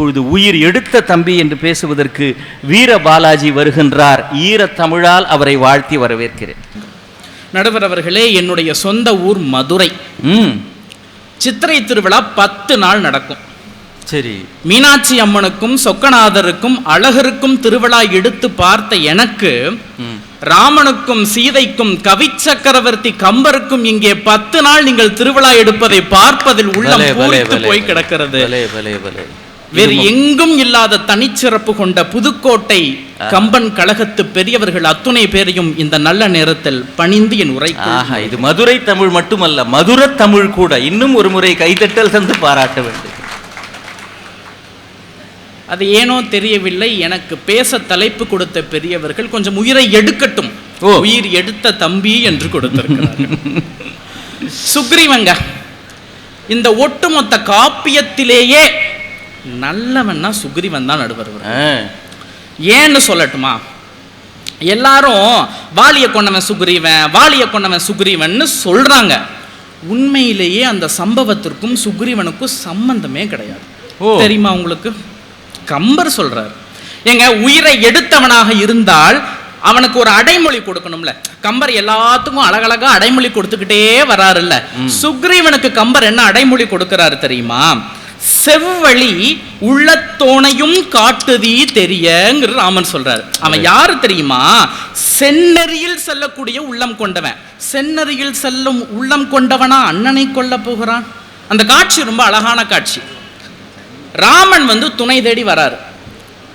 இப்பொழுது உயிர் எடுத்த தம்பி என்று பேசுவதற்கு வீர பாலாஜி வருகின்றார். ஈர தமிழால் அவரை வாழ்த்தி வரவேற்கிறேன். நடுவர் அவர்களே என்னுடைய சொந்த ஊர் மதுரை. ம். சித்திரை திருவிழா பத்து நாள் நடக்கும். சரி. மீனாட்சி அம்மனுக்கும் சொக்கநாதருக்கும் அழகருக்கும் திருவிழா எடுத்து பார்த்த எனக்கு ராமனுக்கும் சீதைக்கும் கவி சக்கரவர்த்தி கம்பருக்கும் இங்கே பத்து நாள் நீங்கள் திருவிழா எடுப்பதை பார்ப்பதில் உள்ளம் பலே, போய். கிடக்கிறது. வேறு எங்கும் இல்லாத தனிச்சிறப்பு கொண்ட புதுக்கோட்டை கம்பன் கழகத்து பெரியவர்கள் அத்துணை பேரையும் இந்த நல்ல நேரத்தில் பணிந்து என் உரை இது மதுரை தமிழ் மட்டுமல்ல மதுர தமிழ் கூட இன்னும் ஒரு முறை கைதட்டல் தந்து பாராட்ட வேண்டும். அது ஏனோ தெரியவில்லை எனக்கு பேச தலைப்பு கொடுத்த பெரியவர்கள் கொஞ்சம் உயிரை எடுக்கட்டும். ஓ. உயிர் எடுத்த தம்பி என்று கொடுத்திருக்கிறார்கள். சுக்ரீவங்க இந்த ஒட்டுமொத்த காப்பியத்திலேயே நல்லவன்னா சுக்ரீவன் தான் நடுவர் ஏன்னு சொல்லட்டுமா? எல்லாரும் வாலிய கொண்டவன் சுக்ரீவன் வாலிய கொண்டவன் சுக்ரீவன்னு சொல்றாங்க. உண்மையிலேயே அந்த சம்பவத்திற்கும் சுக்ரீவனுக்கும் சம்பந்தமே கிடையாது. தெரியுமா உங்களுக்கு? கம்பர் சொல்றார். ஏங்க உயிரை எடுத்தவனாக இருந்தால் அவனுக்கு ஒரு அடைமொழி கொடுக்கணும்ல. கம்பர் எல்லாத்துக்கும் அழகழகா அடைமொழி கொடுத்துக்கிட்டே வராருல்ல. சுக்ரீவனுக்கு கம்பர் என்ன அடைமொழி கொடுக்கிறாரு தெரியுமா? செவ்வழி உள்ளத்தோனையும் காட்டுதி தெரியங்கிற ராமன் சொல்றாரு. அவன் யாரு தெரியுமா? செந்நெறியில் செல்லக்கூடிய உள்ளம் கொண்டவன். செந்நெறியில் செல்லும் உள்ளம் கொண்டவனா அண்ணனை கொல்ல போகிறான்? அந்த காட்சி ரொம்ப அழகான காட்சி. ராமன் வந்து துணை தேடி வராரு.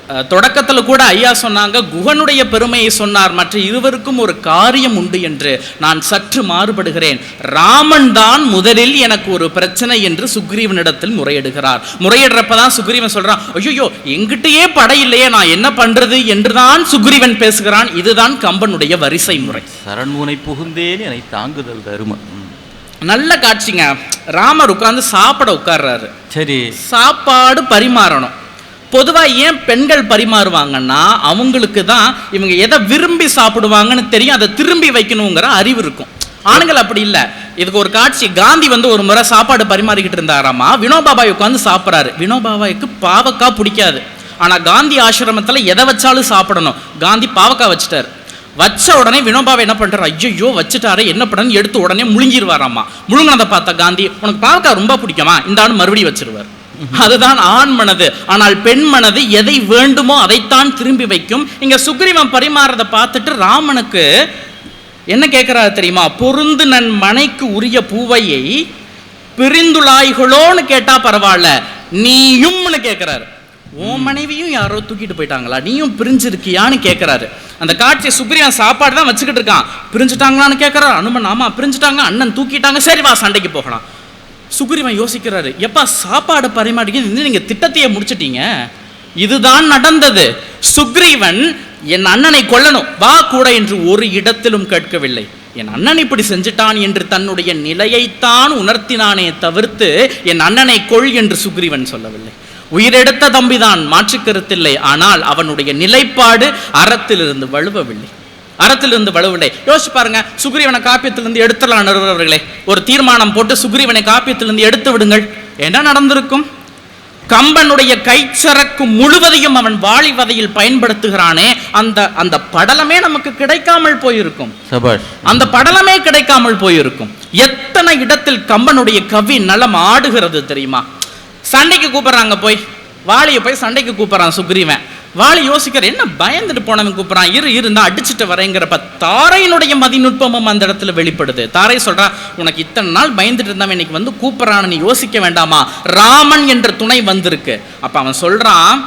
தொடக்கத்துல கூட ஐயா சொன்னாங்க குகனுடைய பெருமையை சொன்னார் மற்ற இருவருக்கும் ஒரு காரியம் உண்டு என்று நான் சற்று மாறுபடுகிறேன். ராமன் தான் முதலில் எனக்கு ஒரு பிரச்சனை என்று சுக்ரீவனிடத்தில் முறையிடுகிறார். முறையிடுறப்பதான் சுக்ரீவன் சொல்றான் ஐயோ எங்கிட்டயே படை இல்லையே நான் என்ன பண்றது? என்றுதான் சுக்ரீவன் பேசுகிறான். இதுதான் கம்பனுடைய வரிசை முறை. சரண்முனை புகுந்தேன் என்னை தாங்குதல் தரும. நல்ல காட்சிங்க. ராமர் உட்கார்ந்து சாப்பிட உட்கார்றாரு. சரி. சாப்பாடு பரிமாறணும். பொதுவாக ஏன் பெண்கள் பரிமாறுவாங்கன்னா அவங்களுக்கு தான் இவங்க எதை விரும்பி சாப்பிடுவாங்கன்னு தெரியும் அதை திரும்பி வைக்கணுங்கிற அறிவு இருக்கும். ஆண்கள் அப்படி இல்லை. இதுக்கு ஒரு காட்சி காந்தி வந்து ஒரு முறை சாப்பாடு பரிமாறிக்கிட்டு இருந்தாராமா? வினோபாபாய் உட்காந்து சாப்பிட்றாரு. வினோபாபாய்க்கு பாவக்காய் பிடிக்காது. ஆனால் காந்தி ஆசிரமத்தில் எதை வச்சாலும் சாப்பிடணும். காந்தி பாவக்காய் வச்சுட்டாரு. வச்ச உடனே வினோபாவை என்ன பண்ணுறாரு ஐயோ வச்சுட்டாரு என்ன பண்ணு எடுத்து உடனே முழுங்கிடுவாராம்மா முழுங்கினதை பார்த்தா காந்தி உனக்கு பாவக்காய் ரொம்ப பிடிக்குமா? இந்த ஆண்டு மறுபடியும் வச்சிருவார். அதுதான் ஆண் மனது. ஆனால் பெண் மனது எதை வேண்டுமோ அதைத்தான் திரும்பி வைக்கும். இங்க சுக்ரீவன் பரிமாறதை பார்த்துட்டு ராமனுக்கு என்ன கேட்கிறாரு தெரியுமா? பொருந்து நன் மனைக்கு உரிய பூவையை பிரிந்துளாய்களோன்னு கேட்டா பரவாயில்ல. நீயும்னு கேட்கிறாரு உன் மனைவியும் யாரோ தூக்கிட்டு போயிட்டாங்களா? நீயும் பிரிஞ்சிருக்கியான்னு கேட்கிறாரு அந்த காட்சியை சுக்ரீவன் சாப்பாடு தான் வச்சுக்கிட்டு இருக்கான். பிரிஞ்சுட்டாங்களான்னு கேட்கிறாரு அனுமன் ஆமா பிரிஞ்சுட்டாங்க அண்ணன் தூக்கிட்டாங்க. சரி வா சண்டைக்கு போகலாம். சுக்ரீவன் யோசிக்கிறாரு எப்பா சாப்பாடு பரிமாறிக்க நீங்கள் நீங்க திட்டத்தையே முடிச்சிட்டீங்க. இதுதான் நடந்தது. சுக்ரீவன் என் அண்ணனை கொல்லணும். வா கூட என்று ஒரு இடத்திலும் கேட்கவில்லை. என் அண்ணன் இப்படி செஞ்சிட்டான் என்று தன்னுடைய நிலையைத்தான் உணர்த்தினானே தவிர்த்து என் அண்ணனை கொள் என்று சுக்ரீவன் சொல்லவில்லை. உயிரெடுத்த தம்பிதான் மாற்று கருத்தில்லை. ஆனால் அவனுடைய நிலைப்பாடு அறத்திலிருந்து வலுவவில்லை அறத்திலிருந்து வலுவில்லை. யோசிச்சு பாருங்க சுக்ரீவனை காப்பியத்திலிருந்து எடுத்துடலாம் நடுவர்களே ஒரு தீர்மானம் போட்டு சுக்ரீவனை காப்பியத்திலிருந்து எடுத்து விடுங்கள். என்ன நடந்திருக்கும்? கம்பனுடைய கைச்சரக்கு முழுவதையும் அவன் வாழிவதையில் பயன்படுத்துகிறானே அந்த அந்த படலமே நமக்கு கிடைக்காமல் போயிருக்கும். அந்த படலமே கிடைக்காமல் போயிருக்கும். எத்தனை இடத்தில் கம்பனுடைய கவி நலம் ஆடுகிறது தெரியுமா? சண்டைக்கு கூப்பிடுறாங்க போய். வாலியை போய் சண்டைக்கு கூப்பிடுறான் சுக்ரீவன். வாழை யோசிக்கிற என்ன பயந்துட்டு போனவன் கூப்பிட்றான்? இரு இருந்தா அடிச்சுட்டு வரேங்கிறப்ப தாரையினுடைய மதிநுட்பமும் அந்த இடத்துல வெளிப்படுது. தாரை சொல்றான் உனக்கு இத்தனை நாள் பயந்துட்டு இருந்தவன் இன்னைக்கு வந்து கூப்பிட்றான்னு நீ யோசிக்க வேண்டாமா? ராமன் என்ற துணை வந்திருக்கு. அப்ப அவன் சொல்றான்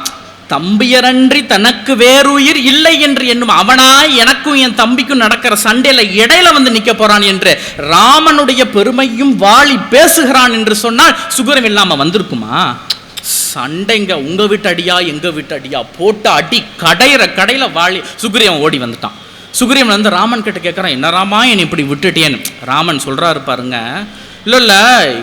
தம்பியரன்றி தனக்கு வேறுயிர் இல்லை என்று என்னும் அவனா எனக்கும் என் தம்பிக்கும் நடக்கிற சண்டையில இடையில வந்து நிக்க போறான் என்று ராமனுடைய பெருமையும் வாளி பேசுகிறான் என்று சொன்னால் சுகரம் இல்லாம வந்திருக்குமா? சண்டைங்க உங்க வீட்டு அடியா எங்க வீட்டு அடியா போட்ட அடி கடையிற கடையில வாளி சுக்ரீவன் ஓடி வந்துட்டான். சுக்ரீவன் வந்து ராமன் கிட்ட கேட்கறான் என்ன ராமா என்னை இப்படி விட்டுட்டேன்னு ராமன் சொல்றாரு பாருங்க. இல்ல இல்ல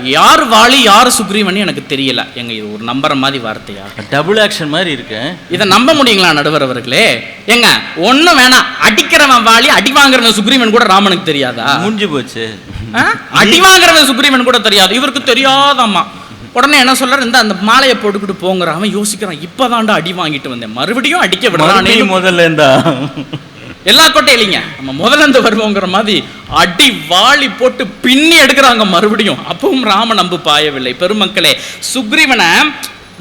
யார் வாளி யார் சுக்ரீவன் எனக்கு தெரியல. எங்க இது ஒரு நம்புற மாதிரி வார்த்தையா? டபுள் ஆக்ஷன் மாதிரி இருக்கு. இதை நம்ப முடியுங்களா நடுவர் அவர்களே? ஏங்க ஒண்ணும் வேணாம். அடிக்கிறவன் வாளி அடி வாங்குறவன் சுக்ரீவன் கூட ராமனுக்கு தெரியாதா? முடிஞ்சு போச்சு? அடி வாங்குறவன் சுக்ரீவன் கூட தெரியாது. இவருக்கு தெரியாதாம்மா. உடனே என்ன சொல்றாரு? இந்த அந்த மாலையை போட்டுக்கிட்டு போங்கிறான் அவன் யோசிக்கிறான் இப்பதான்டா அடி வாங்கிட்டு வந்தேன். மறுபடியும் அடிக்க விடுறானே முதல்ல இருந்தா எல்லா கொட்டையும் இல்லைங்க நம்ம முதல்ல இருந்து வருவோங்கிற மாதிரி அடி வாளி போட்டு பின்னி எடுக்கிறாங்க மறுபடியும். அப்பவும் ராமன் அம்பு பாயவில்லை. பெருமக்களே சுக்ரீவனை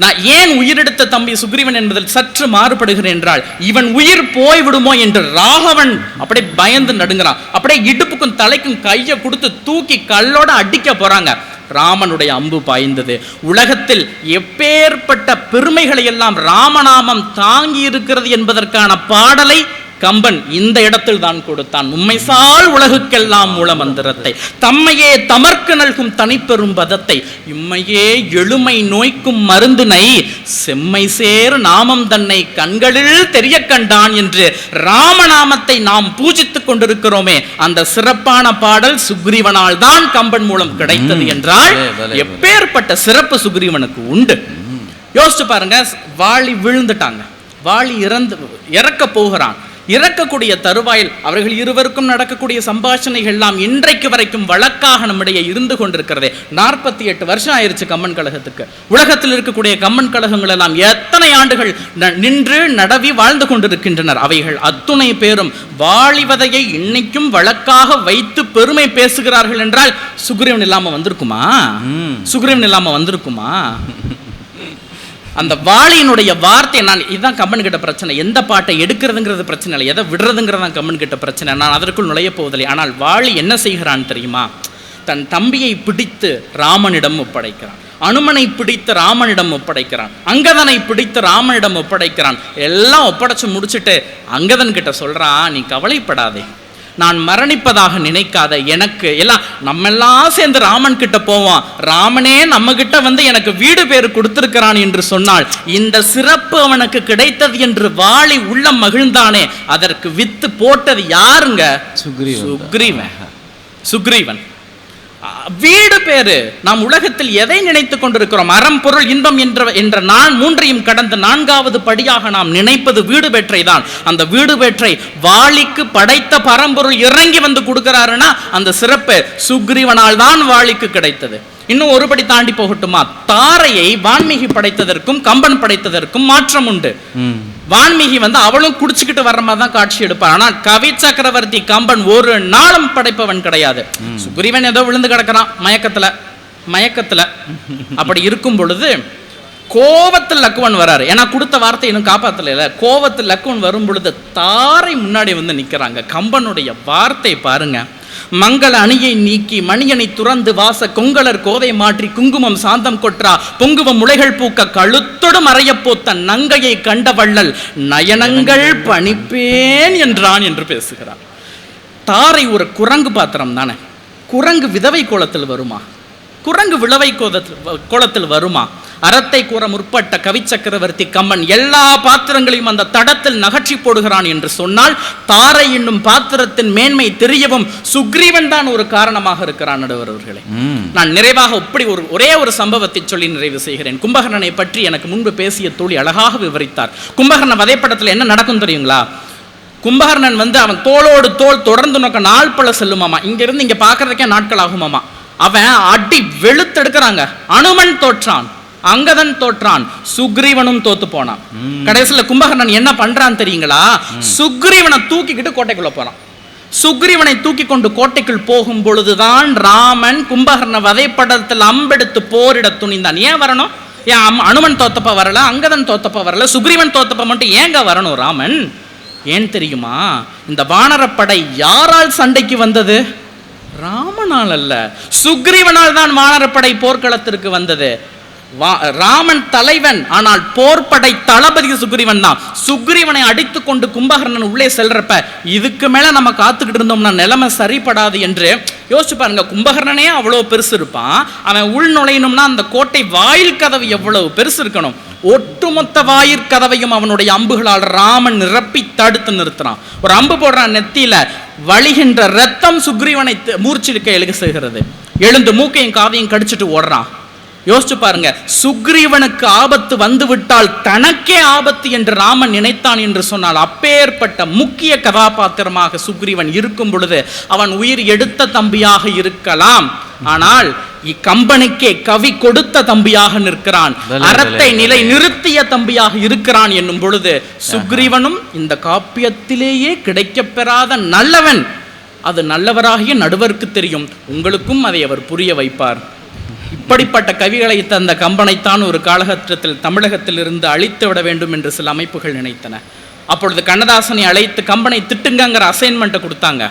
நான் ஏன் உயிரெடுத்த தம்பி சுக்ரீவன் என்பதில் சற்று மாறுபடுகிறேன் என்றால் இவன் உயிர் போய் விடுமோ என்று ராகவன் அப்படியே பயந்து நடுங்கிறான். அப்படியே இடுப்புக்கும் தலைக்கும் கையை கொடுத்து தூக்கி கல்லோட அடிக்க போறாங்க. ராமனுடைய அம்பு பாய்ந்தது. உலகத்தில் எப்பேற்பட்ட பெருமைகளை எல்லாம் ராமநாமம் தாங்கி இருக்கிறது என்பதற்கான பாடலை கம்பன் இந்த இடத்தில் தான் கொடுத்தான். உம்மைசால் உலகுக்கெல்லாம் மூல மந்திரத்தை தம்மையே தமர்க்கு நல்கும் தனிப்பெரும் பதத்தை இம்மையே எழுமை நோய்க்கும் மருந்தினை செம்மை சேர் நாமம் தன்னை கண்களில் தெரிய கண்டான் என்று ராமநாமத்தை நாம் பூஜித்துக் கொண்டிருக்கிறோமே அந்த சிறப்பான பாடல் சுக்ரீவனால் தான் கம்பன் மூலம் கிடைத்தது என்றால். எப்பேற்பட்ட சிறப்பு சுக்ரீவனுக்கு உண்டு. யோசிச்சு பாருங்க வாளி விழுந்துட்டாங்க. வாளி இறந்து இறக்க போகிறான். இறக்கக்கூடிய தருவாயில் அவர்கள் இருவருக்கும் நடக்கக்கூடிய சம்பாஷணைகள் எல்லாம் இன்றைக்கு வரைக்கும் வழக்காக நம்மிடையே இருந்து கொண்டிருக்கிறதே. நாற்பத்தி எட்டு வருஷம் ஆயிருச்சு கம்மன் கழகத்துக்கு. உலகத்தில் இருக்கக்கூடிய கம்மன் கழகங்கள் எல்லாம் எத்தனை ஆண்டுகள் நின்று நடவி வாழ்ந்து கொண்டிருக்கின்றனர். அவைகள் அத்துணை பேரும் வாழிவதையை இன்னைக்கும் வழக்காக வைத்து பெருமை பேசுகிறார்கள் என்றால் சுக்ரீவன் இல்லாம வந்திருக்குமா. சுக்ரீவன் இல்லாம வந்திருக்குமா? அந்த வாளியினுடைய வார்த்தை நான் இதுதான் கம்மன் கிட்ட பிரச்சனை. எந்த பாட்டை எடுக்கிறதுங்கிறது பிரச்சனை இல்லை. எதை விடுறதுங்கிறது தான் கம்மன் கிட்ட பிரச்சனை. நான் அதற்குள் நுழைய போவதில்லை. ஆனால் வாளி என்ன செய்கிறான் தெரியுமா? தன் தம்பியை பிடித்து ராமனிடம் ஒப்படைக்கிறான். அனுமனை பிடித்து ராமனிடம் ஒப்படைக்கிறான். அங்கதனை பிடித்து ராமனிடம் ஒப்படைக்கிறான். எல்லாம் ஒப்படைச்சு முடிச்சுட்டு அங்கதன் கிட்ட சொல்றான் நீ கவலைப்படாதே. நான் மரணிப்பதாக நினைக்காத எனக்கு. எல்லாம் நம்ம எல்லாம் சேர்ந்து ராமன் கிட்ட போவோம். ராமனே நம்ம கிட்ட வந்து எனக்கு வீடு பேர் கொடுத்திருக்கிறான் என்று சொன்னால் இந்த சிறப்பு அவனுக்கு கிடைத்தது என்று வாளி உள்ளம் மகிழ்ந்தானே அதற்கு வித்து போட்டது யாருங்க? சுக்ரீவன். சுக்ரீவன். சுக்ரீவன். வீடு பேரு. நாம் உலகத்தில் எதை நினைத்துக் கொண்டிருக்கிறோம்? அறம் பொருள் இன்பம் என்ற என்ற நான் மூன்றையும் கடந்த நான்காவது படியாக நாம் நினைப்பது வீடு பெற்றை தான். அந்த வீடு பெற்றை வாளிக்கு படைத்த பரம்பொருள் இறங்கி வந்து கொடுக்கிறாருன்னா அந்த சிறப்பு சுக்ரீவனால் தான் வாளிக்கு கிடைத்தது. இன்னும் ஒருபடி தாண்டி போகட்டுமா? தாரையை வான்மீகி படைத்ததற்கும் கம்பன் படைத்ததற்கும் மாற்றம் உண்டு. வான்மீகி வந்து அவளும் குடிச்சுக்கிட்டு வர்ற மாதிரி தான் காட்சி எடுப்பார் ஆனால் கவி சக்கரவர்த்தி கம்பன் ஒரு நாளும் படைப்பவன் கிடையாது. சுக்ரீவன் ஏதோ விழுந்து கிடக்குறான் மயக்கத்துல மயக்கத்துல. அப்படி இருக்கும் பொழுது கோவத்தில் லக்குவன் வராரு. ஏன்னா கொடுத்த வார்த்தை இன்னும் காப்பாத்தல கோவத்தில் லக்குவன் வரும் பொழுது தாரை முன்னாடி வந்து நிக்கிறாங்க. கம்பனுடைய வார்த்தை பாருங்க. மங்கள அணியை நீக்கி மணியனை துறந்து வாச கொங்கலர் கோதை மாற்றி குங்குமம் சாந்தம் கொற்றா பொங்குவம் முளைகள் பூக்க கழுத்தொடு மறையப் போத்த நங்கையை கண்ட வள்ளல் நயனங்கள் பணிப்பேன். என்றான் என்று பேசுகிறார். தாரை ஒரு குரங்கு பாத்திரம் தானே? குரங்கு விதவை கோலத்தில் வருமா? குரங்கு விளவை கோலத்தில் கோலத்தில் வருமா? அறத்தை கூற முற்பட்ட கவி சக்கரவர்த்தி கம்மன் எல்லா பாத்திரங்களையும் அந்த தடத்தில் நகர்ச்சி போடுகிறான் என்று சொன்னால் தாரை என்னும் பாத்திரத்தின் மேன்மை தெரியவும் சுக்ரீவன் தான் ஒரு காரணமாக இருக்கிறான் நடுவர் அவர்களே. நான் நிறைவாக இப்படி ஒரு ஒரே ஒரு சம்பவத்தை சொல்லி நிறைவு செய்கிறேன். கும்பகர்ணனை பற்றி எனக்கு முன்பு பேசிய தோழி அழகாக விவரித்தார். கும்பகர்ண வதைப்படத்தில் என்ன நடக்கும் தெரியுங்களா? கும்பகர்ணன் வந்து அவன் தோளோடு தோள் தொடர்ந்து நோக்க நாள் பல செல்லுமாமா. இங்க இருந்து இங்க பார்க்கறதுக்கே நாட்கள் ஆகுமாமா. அவன் அடி வெளுத்தெடுக்கிறாங்க. அனுமன் தோற்றான். அங்கதன் தோற்றான். சுக்ரீவனும் தோத்து போனான். கடைசியில கும்பகர்ணன் என்ன பண்றான் தெரியுங்களா? சுக்ரீவனை தூக்கிக்கிட்டு கோட்டைக்குள்ள போறான். சுக்ரீவனை தூக்கி கொண்டு கோட்டைக்குள் போகும் பொழுதுதான் ராமன் கும்பகர்ண வதைப்படத்தில் அம்பெடுத்து போரிட துணிந்தான். ஏன் வரணும்? ஏன் அனுமன் தோத்தப்ப வரல அங்கதன் தோத்தப்ப வரல சுக்ரீவன் தோத்தப்ப மட்டும் ஏங்க வரணும் ராமன்? ஏன் தெரியுமா? இந்த வானரப்படை யாரால் சண்டைக்கு வந்தது? ராமனால் அல்ல. சுக்ரீவனால் தான் வானரப்படை போர்க்களத்திற்கு வந்தது. ராமன் தலைவன் ஆனால் போர்படை தளபதி சுக்ரீவன் தான். சுக்ரீவனை அடித்து கொண்டு கும்பகர்ணன் உள்ளே செல்றப்ப இதுக்கு மேல நம்ம காத்துக்கிட்டு இருந்தோம்னா நிலைமை சரிப்படாது என்று யோசிச்சு பாருங்க. கும்பகர்ணனே அவ்வளவு பெருசு இருப்பான். அவன் உள் நுழையணும்னா அந்த கோட்டை வாயில் கதவு எவ்வளவு பெருசு இருக்கணும். ஒட்டுமொத்த வாயிற்கதவையும் அவனுடைய அம்புகளால் ராமன் நிரப்பி தடுத்து நிறுத்துறான். ஒரு அம்பு போடுறான் நெத்தியில வழிகின்ற ரத்தம் சுக்ரீவனை மூர்ச்சிருக்க எழுக செய்கிறது. எழுந்து மூக்கையும் காதையும் கடிச்சிட்டு ஓடுறான். யோசிச்சு பாருங்க. சுக்ரீவனுக்கு ஆபத்து வந்து விட்டால் தனக்கே ஆபத்து என்று ராமன் நினைத்தான் என்று சொன்னால் அப்பேற்பட்ட முக்கிய கதாபாத்திரமாக சுக்ரீவன் இருக்கும் பொழுது அவன் உயிர் எடுத்த தம்பியாக இருக்கலாம். ஆனால் இக்கம்பனுக்கே கவி கொடுத்த தம்பியாக நிற்கிறான். அறத்தை நிலை நிறுத்திய தம்பியாக இருக்கிறான் என்னும் பொழுது சுக்ரீவனும் இந்த காப்பியத்திலேயே கிடைக்கப் பெறாத நல்லவன். அது நல்லவராகிய நடுவருக்கு தெரியும். உங்களுக்கும் அதை அவர் புரிய வைப்பார். இப்படிப்பட்ட கவிகளை தந்த கம்பனைத்தான் ஒரு காலகட்டத்தில் தமிழகத்தில் இருந்து அழித்து விட வேண்டும் என்று சில அமைப்புகள் நினைத்தன. அப்பொழுது கண்ணதாசனை அழைத்து கம்பனை திட்டுங்கங்கிற அசைன்மெண்ட்டை கொடுத்தாங்க.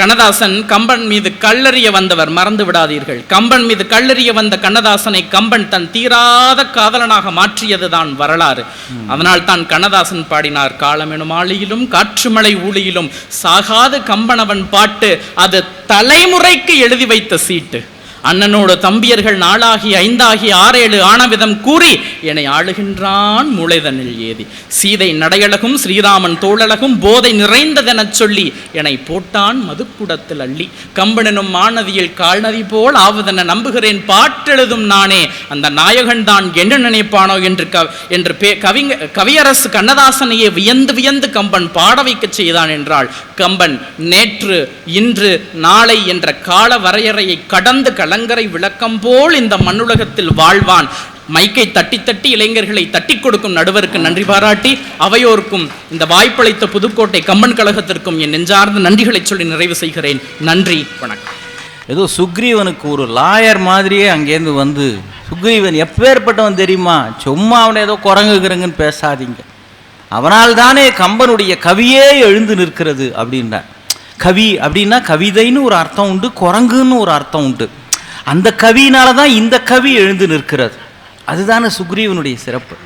கண்ணதாசன் கம்பன் மீது கல்லறிய வந்தவர் மறந்து விடாதீர்கள். கம்பன் மீது கல்லறிய வந்த கண்ணதாசனை கம்பன் தன் தீராத காதலனாக மாற்றியதுதான் வரலாறு. அதனால் தான் கண்ணதாசன் பாடினார் காலமெனும் ஆளியிலும் காற்றுமலை ஊழியிலும் சாகாத கம்பனவன் பாட்டு அது தலைமுறைக்கு எழுதி வைத்த சீட்டு. அண்ணனோடு தம்பியர்கள் நாளாகி ஐந்தாகி ஆறேழு ஆனவிதம் கூறி என்னை ஆளுகின்றான் மூளைதனில் ஏதி. சீதை நடையழகும் ஸ்ரீராமன் தோழழகும் போதை நிறைந்ததெனச் சொல்லி என்னை போட்டான் மதுக்குடத்தில் அள்ளி. கம்பனெனும் மாநதியில் கால்நதி போல் ஆவதென நம்புகிறேன் பாட்டெழுதும் நானே. அந்த நாயகன் தான் என்ன நினைப்பானோ என்று க என்று பே கவிங்க கவியரசு கண்ணதாசனையே வியந்து வியந்து கம்பன் பாட வைக்கச் செய்தான் என்றால் கம்பன் நேற்று இன்று நாளை என்ற கால வரையறையை கடந்து கலங்கரை விளக்கம் போல் இந்த மண்ணுலகத்தில் வாழ்வான். மைக்கை தட்டி தட்டி இளைஞர்களை தட்டி கொடுக்கும் நடுவருக்கு நன்றி பாராட்டி அவையோருக்கும் இந்த வாய்ப்பளித்த புதுக்கோட்டை கம்பன் கழகத்திற்கும் என் நெஞ்சார்ந்த நன்றிகளை சொல்லி நிறைவு செய்கிறேன். நன்றி வணக்கம். ஏதோ சுக்ரீவனுக்கு ஒரு லாயர் மாதிரியே அங்கேருந்து வந்து சுக்ரீவன் எப்பேற்பட்டவன் தெரியுமா? சும்மா அவனை ஏதோ குரங்குகிறங்கன்னு பேசாதீங்க. அவனால் தானே கம்பனுடைய கவியே எழுந்து நிற்கிறது அப்படின்றார் கவி அப்படின்னா கவிதைன்னு ஒரு அர்த்தம் உண்டு குரங்குன்னு ஒரு அர்த்தம் உண்டு. அந்த கவியினால தான் இந்த கவி எழுந்து நிற்கிறது. அதுதானே சுக்ரீவனுடைய சிறப்பு.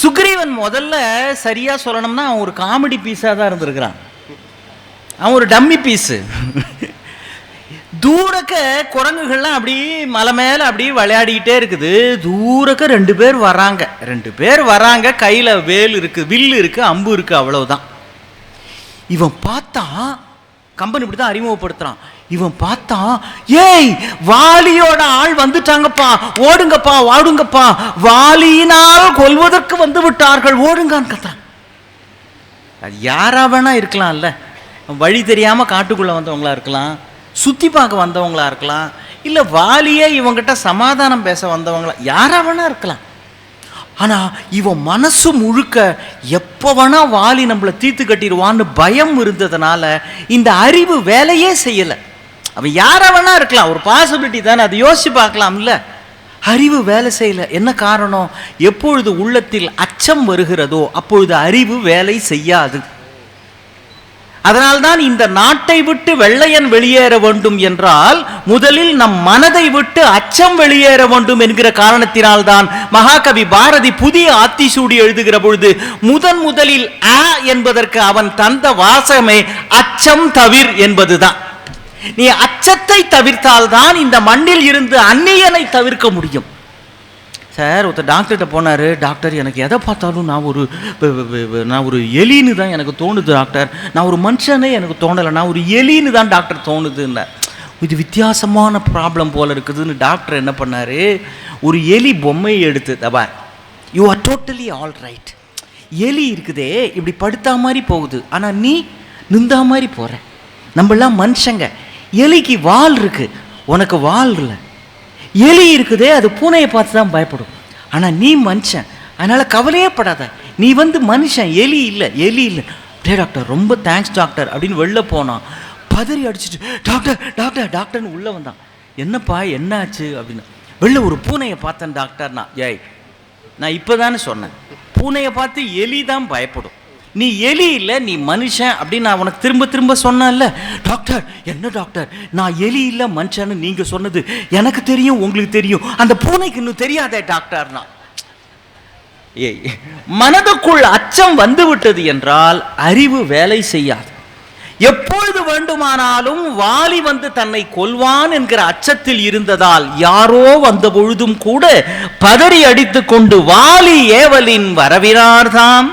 சுக்ரீவன் முதல்ல சரியா சொல்லணும்னா அவன் ஒரு காமெடி பீஸாக தான் இருந்திருக்கிறான். அவன் ஒரு டம்மி பீஸு தூரக்க குரங்குகள்லாம் அப்படி மலை மேலே அப்படியே விளையாடிக்கிட்டே இருக்குது. தூரக்க ரெண்டு பேர் வராங்க. ரெண்டு பேர் வராங்க. கையில் வேல் இருக்குது வில்லு இருக்குது அம்பு இருக்குது அவ்வளவுதான். இவன் பார்த்தா கம்பன் இப்படி தான் அறிமுகப்படுத்துகிறான் இவன் பார்த்தா ஏய் வாலியோட ஆள் வந்துட்டாங்கப்பா. ஓடுங்கப்பா வாடுங்கப்பா. வாலியினால் கொல்வதற்கு வந்து விட்டார்கள். ஓடுங்கான்னு கத்தான். அது யாரா வேணா இருக்கலாம்ல. வழி தெரியாமல் காட்டுக்குள்ளே வந்தவங்களா இருக்கலாம். சுற்றி பார்க்க வந்தவங்களா இருக்கலாம். இல்லை வாலியே இவங்கிட்ட சமாதானம் பேச வந்தவங்களா யாரா வேணா இருக்கலாம். ஆனால் இவன் மனசு முழுக்க எப்போ வேணா வாலி நம்மளை தீர்த்து கட்டிடுவான்னு பயம் இருந்ததுனால இந்த அறிவு வேலையே செய்யலை. அவன் யாரை வேணா இருக்கலாம். ஒரு பாசிபிலிட்டி தானே. அதை யோசிச்சு பார்க்கலாம்ல. அறிவு வேலை செய்யல. என்ன காரணம்? எப்பொழுது உள்ளத்தில் அச்சம் வருகிறதோ அப்பொழுது அறிவு வேலை செய்யாது. அதனால்தான் இந்த நாட்டை விட்டு வெள்ளையன் வெளியேற வேண்டும் என்றால் முதலில் நம் மனதை விட்டு அச்சம் வெளியேற வேண்டும் என்கிற காரணத்தினால்தான் மகாகவி பாரதி புதிய ஆத்திசூடி எழுதுகிற பொழுது முதன் முதலில் அ என்பதற்கு அவன் தந்த வாசகமே அச்சம் தவிர் என்பதுதான். நீ அச்சத்தை தவிர்த்தால்தான் இந்த மண்ணில் இருந்து அந்நியனை தவிர்க்க முடியும். சார் ஒருத்தர் டாக்டர்கிட்ட போனார் டாக்டர் எனக்கு எதை பார்த்தாலும் நான் ஒரு நான் ஒரு எலின்னு தான் எனக்கு தோணுது டாக்டர் நான் ஒரு மனுஷனே எனக்கு தோணலை நான் ஒரு எலின்னு தான் டாக்டர் தோணுதுன்னார். இது வித்தியாசமான ப்ராப்ளம் போல் இருக்குதுன்னு டாக்டர் என்ன பண்ணார்? ஒரு எலி பொம்மையை எடுத்து தபார் you are totally all right எலி இருக்குதே இப்படி படுத்தா மாதிரி போகுது. ஆனால் நீ நிந்தா மாதிரி போகிற நம்மளாம் மனுஷங்க. எலிக்கு வால் இருக்குது உனக்கு வால் இல்லை. எலி இருக்குதே அது பூனையை பார்த்து தான் பயப்படும். ஆனால் நீ மனுஷன். அதனால் கவலையே படாத நீ வந்து மனுஷன். எலி இல்லை எலி இல்லை. டே டாக்டர் ரொம்ப தேங்க்ஸ் டாக்டர் அப்படின்னு வெளில போனான். பதறி அடிச்சிட்டு டாக்டர் டாக்டர் டாக்டர்னு உள்ளே வந்தான். என்னப்பா என்னாச்சு? அப்படின்னு. வெளில ஒரு பூனையை பார்த்தேன் டாக்டர்னா. ஏய் நான் இப்போ தானே சொன்னேன். பூனையை பார்த்து எலி தான் பயப்படும். நீ எலி இல்லை நீ மனுஷன் அப்படின்னு நான் உனக்கு திரும்ப திரும்ப சொன்னேன்ல. டாக்டர் என்ன டாக்டர்? நான் எலி இல்லை மனுஷன்னு நீங்கள் சொன்னது எனக்கு தெரியும் உங்களுக்கு தெரியும். அந்த பூனைக்கு இன்னும் தெரியாதே டாக்டர்னா. ஏய் மனதுக்குள் அச்சம் வந்துவிட்டது என்றால் அறிவு வேலை செய்யாது. எப்பொழுது வேண்டுமானாலும் வாலி வந்து தன்னை கொல்வான் என்கிற அச்சத்தில் இருந்ததால் யாரோ வந்த பொழுதும் கூட பதறி அடித்துக்கொண்டு வாலி ஏவலின் வரவினார்தான்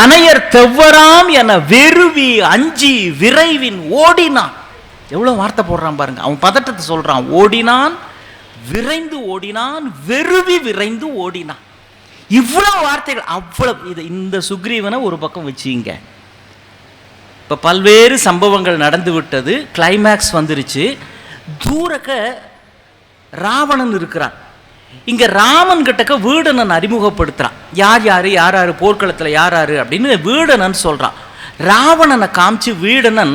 அணையர் தெவ்வராம் என வெறுவி அஞ்சி விரைவின் ஓடினான். எவ்வளோ வார்த்தை போடுறான் பாருங்க. அவன் பதட்டத்தை சொல்றான். ஓடினான் விரைந்து ஓடினான் வெறுவி விரைந்து ஓடினான். இவ்வளோ வார்த்தைகள் அவ்வளவு இது இந்த சுக்ரீவனை ஒரு பக்கம் வச்சுங்க. இப்போ பல்வேறு சம்பவங்கள் நடந்து விட்டது. கிளைமேக்ஸ் வந்துருச்சு. தூரக்க ராவணன் இருக்கிறான். இங்க ராமன் கிட்டக்க வீடனன் அறிமுகப்படுத்துறான். யார் யாரு யார் யார் போர்க்களத்துல யார் யாரு அப்படின்னு வீடனன் சொல்றான். ராவணனை காமிச்சு வீடனன்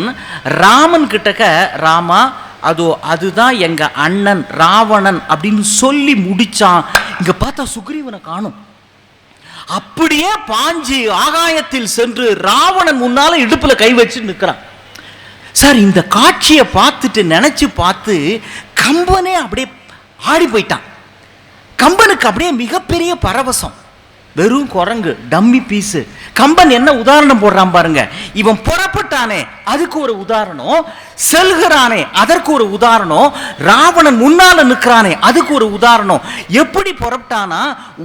ராமன் கிட்டக்க ராமா அதோ அதுதான் எங்க அண்ணன் ராவணன் அப்படின்னு சொல்லி முடிச்சான். இங்க பார்த்தா சுக்ரீவனை காணும். அப்படியே பாஞ்சி ஆகாயத்தில் சென்று ராவணன் முன்னால இடுப்புல கை வச்சு நிற்கிறான் சார் இந்த காட்சியை பார்த்துட்டு நினைச்சு பார்த்து கம்பனே அப்படியே ஆடி போயிட்டான். கம்பனுக்கு அப்படியே மிகப்பெரிய பரவசம். வெறும் குரங்கு டம்மி பீஸு கம்பன் என்ன உதாரணம் போடுறான் பாருங்க. இவன் புறப்பட்டானே அதுக்கு ஒரு உதாரணம். செல்கிறானே அதற்கு ஒரு உதாரணம். ராவணன் முன்னால நிற்கிறானே அதுக்கு ஒரு உதாரணம். எப்படி புறப்பட்டானா?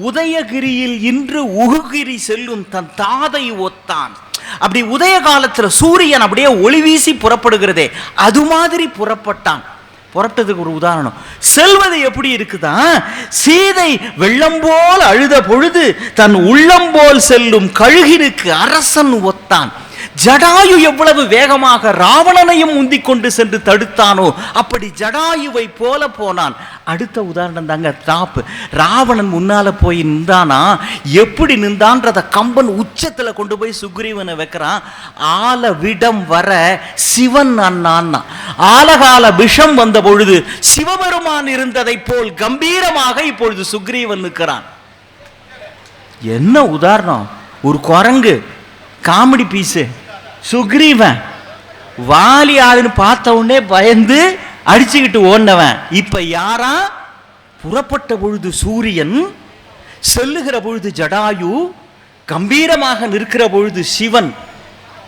உதயகிரியில் இன்று உகுகிரி செல்லும் தன் தாதை ஒத்தான். அப்படி உதய காலத்தில் சூரியன் அப்படியே ஒளி வீசி புறப்படுகிறதே அது மாதிரி புறப்பட்டான். புரட்டதுக்கு ஒரு உதாரணம். செல்வது எப்படி இருக்குதா? சீதை வெள்ளம் போல் அழுத பொழுது தன் உள்ளம் போல் செல்லும் கழுகினுக்கு அரசன் ஒத்தான். ஜடாயு எவ்வளவு வேகமாக ராவணனையும் முந்திக் கொண்டு சென்று தடுத்தானோ அப்படி ஜடாயுவை போல போனான். அடுத்த உதாரணம் தாங்க தாப்பு ராவணன் முன்னால போய் நின்றானா எப்படி நின்றான்றத கம்பன் உச்சத்துல கொண்டு போய் சுக்ரீவனை வைக்கிறான். ஆல விடம் வர சிவன் அண்ணான்னா. ஆலகால விஷம் வந்த பொழுது சிவபெருமான் இருந்ததை போல் கம்பீரமாக இப்பொழுது சுக்ரீவன் நிற்கிறான். என்ன உதாரணம்? ஒரு குரங்கு காமெடி பீஸு. சுக்ரீவன். வாலி ஆளுன்னு பார்த்த உடனே பயந்து அடிச்சுக்கிட்டு ஓடினவன். இப்ப யாரா? புறப்பட்ட பொழுது சூரியன் செல்லுகிற பொழுது ஜடாயு கம்பீரமாக நிற்கிற பொழுது சிவன்.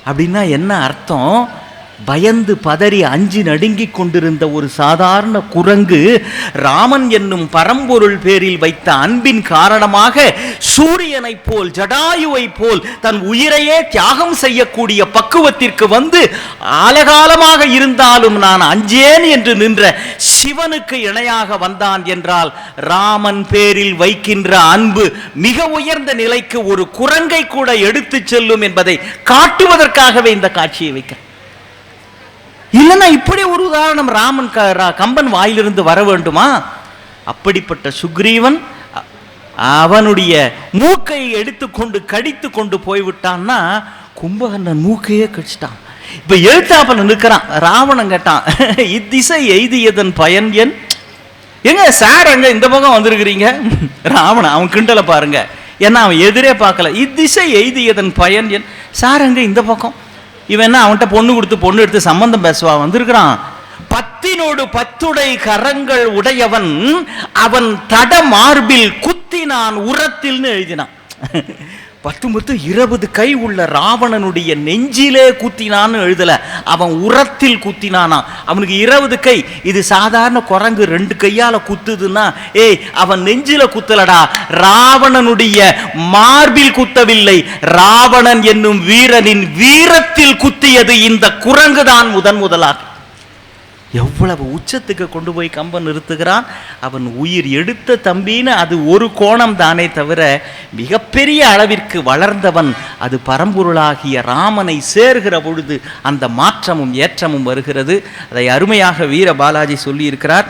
அப்படின்னா என்ன அர்த்தம்? பயந்து பதறி அஞ்சி நடுங்கிக் கொண்டிருந்த ஒரு சாதாரண குரங்கு ராமன் என்னும் பரம்பொருள் பேரில் வைத்த அன்பின் காரணமாக சூரியனைப் போல் ஜடாயுவைப் போல் தன் உயிரையே தியாகம் செய்யக்கூடிய பக்குவத்திற்கு வந்து ஆலகாலமாக இருந்தாலும் நான் அஞ்சேன் என்று நின்ற சிவனுக்கு இணையாக வந்தான் என்றால் ராமன் பேரில் வைக்கின்ற அன்பு மிக உயர்ந்த நிலைக்கு ஒரு குரங்கை கூட எடுத்துச் செல்லும் என்பதை காட்டுவதற்காகவே இந்த காட்சியை வைக்க இல்லைன்னா இப்படி ஒரு உதாரணம் ராமன் க- ரா- கம்பன் வாயிலிருந்து வர வேண்டுமா? அப்படிப்பட்ட சுக்ரீவன் அவனுடைய மூக்கை எடுத்துக்கொண்டு கடித்து கொண்டு போய்விட்டான்னா கும்பகர்ணன் மூக்கையே கடிச்சிட்டான். இப்ப எழுத்தாப்பல நிற்கிறான் ராவணன் கேட்டான் இத்திசை எய்தியதன் பயன் என்? எங்க சார் அங்க இந்த பக்கம் வந்திருக்கிறீங்க? ராவணன் அவன் கிண்டலை பாருங்க. ஏன்னா அவன் எதிரே பார்க்கல. இத்திசை எய்தியதன் பயன் என்? சார் அங்க இந்த பக்கம். இவன் என்ன அவன்கிட்ட பொண்ணு கொடுத்து பொண்ணு எடுத்து சம்பந்தம் பேசுவா? வந்திருக்கிறான். பத்தினோடு பத்துடை கரங்கள் உடையவன் அவன் தட மார்பில் குத்தினான் உரத்தில்னு எழுதினான். பத்து பத்து இருபது கை உள்ள ராவணனுடைய நெஞ்சிலே குத்தினான்னு எழுதல. அவன் உரத்தில் குத்தினானா. அவனுக்கு இருபது கை. இது சாதாரண குரங்கு ரெண்டு கையால குத்துதுன்னா ஏய் அவன் நெஞ்சில குத்தலடா. ராவணனுடைய மார்பில் குத்தவில்லை. ராவணன் என்னும் வீரனின் வீரத்தில் குத்தியது இந்த குரங்கு தான் முதன் முதலாக. எவ்வளவு உச்சத்துக்கு கொண்டு போய் கம்பன் நிறுத்துகிறான்? அவன் உயிர் எடுத்த தம்பின்னு அது ஒரு கோணம் தானே தவிர மிகப்பெரிய அளவிற்கு வளர்ந்தவன் அது பரம்பொருளாகிய ராமனை சேர்கிற பொழுது அந்த மாற்றமும் ஏற்றமும் வருகிறது. அதை அருமையாக வீர பாலாஜி சொல்லியிருக்கிறார்.